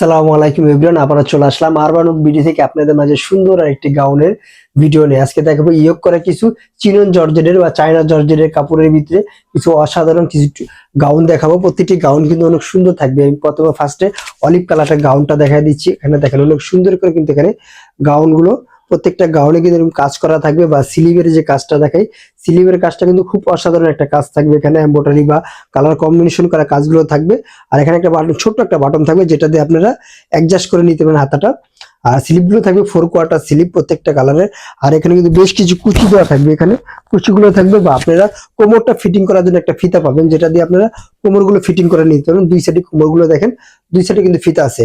আসসালামু আলাইকুম এভরিওয়ান, আবারও চলে আসলাম আরবান ভিডিও থেকে আপনাদের মাঝে সুন্দর আর একটি গাউনের ভিডিও নিয়ে। আজকে দেখাবো ইয়োগ করা কিছু চিনন জর্জেটের বা চায়না জর্জেটের কাপড়ের ভিতরে কিছু অসাধারণ কিছু গাউন দেখাবো। প্রতিটি গাউন কিন্তু অনেক সুন্দর থাকবে। আমি প্রথমে ফার্স্টে অলিভ কালারটা গাউনটা দেখা দিচ্ছি। এখানে দেখেন অনেক সুন্দর করে কিন্তু এখানে গাউনগুলো প্রত্যেকটা গাউনে কিন্তু এরকম কাজ করা থাকবে বা স্লিভের যে কাজটা দেখাই, স্লিভের কাজটা কিন্তু খুব অসাধারণ একটা কাজ থাকবে এখানে এম্বোটারি বা কালার কম্বিনেশন করা কাজগুলো থাকবে। আর এখানে একটা বাটন ছোট্ট একটা বাটন থাকবে যেটা দিয়ে আপনারা অ্যাডজাস্ট করে নিতে পারেন হাতাটা। আর স্লিপগুলো থাকবে ফোর কোয়ার্টার স্লিপ প্রত্যেকটা কালারের আর এখানে কিন্তু বেশ কিছু কুচি দেওয়া থাকবে এখানে। কুচিগুলো থাকবে বা আপনারা কোমরটা ফিটিং করার জন্য একটা ফিতা পাবেন, যেটা দিয়ে আপনারা কোমরগুলো ফিটিং করে নিতে পারেন। দুই সাইডে কোমরগুলো দেখেন, দুই সাইডে কিন্তু ফিতা আছে।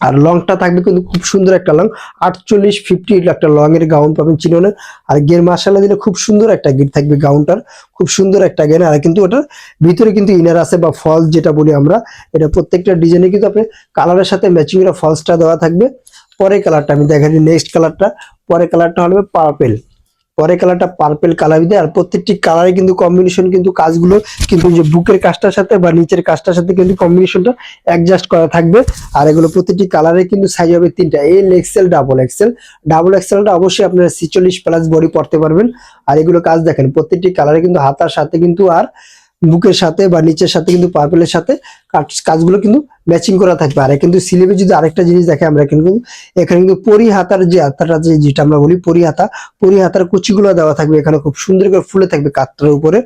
আর লংটা থাকবে কিন্তু খুব সুন্দর একটা লং আটচল্লিশ ফিফটি একটা লং এর গাউন পাবেন চিনোনে। আর গের মাসালা দিলে খুব সুন্দর একটা গেট থাকবে গাউনটার খুব সুন্দর একটা গেন আর কিন্তু ওটার ভিতরে কিন্তু ইনার আছে বা ফলস যেটা বলি আমরা, এটা প্রত্যেকটা ডিজাইনে কিন্তু আপনি কালারের সাথে ম্যাচিং এর ফলসটা দেওয়া থাকবে। পরে কালারটা আমি দেখা দিই নেক্সট কালারটা পরে কালারটা হবে পার্পেল পরের কালারটা পার্পেল কালার দেয়, আর প্রত্যেকটি কালারে কিন্তু কম্বিনেশন কিন্তু কাজগুলো কিন্তু যে বুকের কাজটার সাথে বা নিচের কাজটার সাথে কিন্তু কম্বিনেশনটা অ্যাডজাস্ট করা থাকবে। আর এগুলো প্রতিটি কালারে কিন্তু সাইজ হবে তিনটা L XL double XL double এক্সেলটা অবশ্যই আপনারা ছিচল্লিশ প্লাস বডি পড়তে পারবেন। আর এগুলো কাজ দেখেন, প্রত্যেকটি কালারে কিন্তু হাতার সাথে কিন্তু আর বুকের সাথে বা নিচের সাথে কিন্তু পার্পেলের সাথে কাজ- কাজগুলো কিন্তু ম্যাচিং করা থাকবে। আর কিন্তু সিলেবে যদি আরেকটা জিনিস দেখে আমরা কিন্তু এখানে কিন্তু পরি হাতার যে হাতাটা যে, যেটা আমরা বলি পরিহাতা পরি হাতার কুচিগুলো দেওয়া থাকবে। এখানে খুব সুন্দর করে ফুলে থাকবে কাতটার উপরে।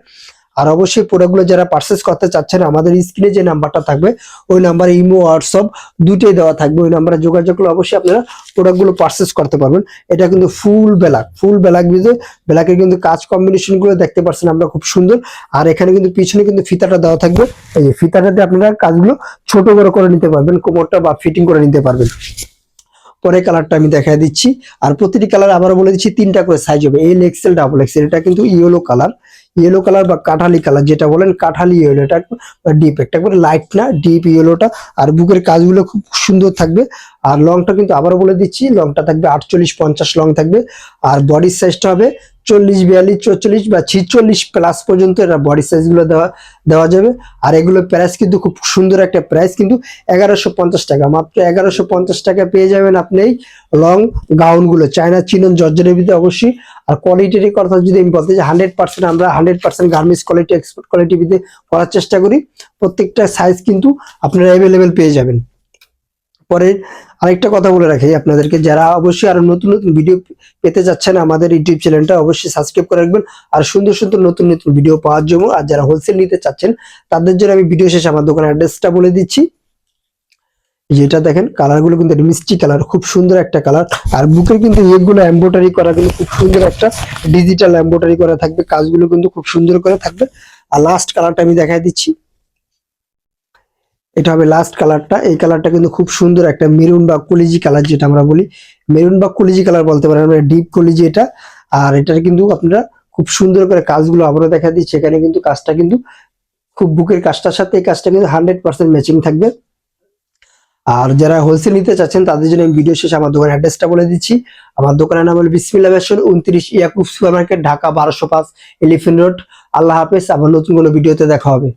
আর অবশ্যই প্রোডাক্টগুলো যারা পারচেস করতে চাচ্ছেন, আমাদের স্ক্রিনে যে নাম্বারটা থাকবে, ওই নাম্বারে ইমো, হোয়াটসঅ্যাপ দুটোই দেওয়া থাকবে। ওই নাম্বারে যোগাযোগ করলে অবশ্যই আপনারা প্রোডাক্টগুলো পারচেস করতে পারবেন। এটা কিন্তু ফুল ব্ল্যাক ফুল ব্ল্যাক ভিতরে ব্ল্যাকের কিন্তু কাজ কম্বিনেশনগুলো দেখতে পাচ্ছেন আমরা, খুব সুন্দর। আর এখানে কিন্তু পিছনে কিন্তু ফিতাটা দেওয়া থাকবে। এই যে ফিতাটাতে আপনারা কাজগুলো ছোট বড় করে নিতে পারবেন, কোমরটা বা ফিটিং করে নিতে পারবেন। পরে কালারটা আমি দেখা দিচ্ছি। আর প্রতিটি কালার আবারও বলে দিচ্ছি, তিনটা করে সাইজ হবে। এল এক্সেল ডাবল এক্সেল এটা কিন্তু ইয়েলো কালার ইয়েলো কালার বা কাঠালি কালার যেটা বলেন কাঠালি ইয়েলো এটা ডিপ একটা করে লাইট না ডিপ ইয়েলোটা আর বুকের কাজগুলো খুব সুন্দর থাকবে। আর লংটা কিন্তু আবারও বলে দিচ্ছি লংটা থাকবে আটচল্লিশ পঞ্চাশ লং থাকবে। আর বডির সাইজটা হবে চল্লিশ, বিয়াল্লিশ চল্লিশ বা ছিচল্লিশ প্লাস পর্যন্ত এটা বডি সাইজগুলো দেওয়া দেওয়া যাবে। আর এগুলো প্রাইস কিন্তু খুব সুন্দর একটা প্রাইস কিন্তু এগারোশো পঞ্চাশ টাকা। মাত্র এগারোশো পঞ্চাশ টাকা পেয়ে যাবেন আপনি লং গাউনগুলো চায়না চিনন জর্জরের ভিতরে অবশ্যই। আর কোয়ালিটির কথা যদি আমি বলতে চাই হান্ড্রেড পার্সেন্ট আমরা hundred percent garments quality export quality ভিতরে করার চেষ্টা করি। প্রত্যেকটা সাইজ কিন্তু আপনারা অ্যাভেলেবেল পেয়ে যাবেন। পরে আরেকটা কথা বলে রাখি আপনাদেরকে, যারা অবশ্যই আরও নতুন নতুন ভিডিও পেতে যাচ্ছেন আমাদের ইউটিউব চ্যানেলটা অবশ্যই সাবস্ক্রাইব করে রাখবেন। আর সুন্দর সুন্দর নতুন নতুন ভিডিও পাওয়ার জন্য, আর যারা হোলসেল নিতে চাচ্ছেন, তাদের জন্য আমি ভিডিও শেষে আমার দোকানের অ্যাড্রেসটা বলে দিচ্ছি। যেটা দেখেন কালারগুলো কিন্তু মিষ্টি কালার খুব সুন্দর একটা কালার আর বুকের কিন্তু ইয়েগুলো এম্বোটারি করা কিন্তু খুব সুন্দর একটা ডিজিটাল এম্বোটারি করা থাকবে, কাজগুলো কিন্তু খুব সুন্দর করে থাকবে। আর লাস্ট কালারটা আমি দেখাই দিচ্ছি। এটা হবে লাস্ট কালারটা এই কালারটা কিন্তু খুব সুন্দর একটা মেরুন বা কলিজি কালার যেটা আমরা বলি। মেরুন বা কলিজি কালার বলতে পারেন আমরা ডিপ কলিজি এটা। আর এটার কিন্তু আপনারা খুব সুন্দর করে কাজগুলো আবারও দেখা দিচ্ছি। এখানে কিন্তু কাজটা কিন্তু খুব বুকের কাজটার সাথে, এই কাজটা কিন্তু হান্ড্রেড পার্সেন্ট ম্যাচিং থাকবে। আর যারা হোলসেল নিতে চাচ্ছেন, তাদের জন্য আমি ভিডিও শেষে আমার দোকানের অ্যাড্রেসটা বলে দিচ্ছি। আমার দোকানের নাম হল বিসমিল্লা ফ্যাশন উনত্রিশ ইয়াকুব সুপার মার্কেট ঢাকা বারোশো পাঁচ এলিফেন্ট রোড আল্লাহ হাফেজ, আবার নতুন কোনো ভিডিওতে দেখা হবে।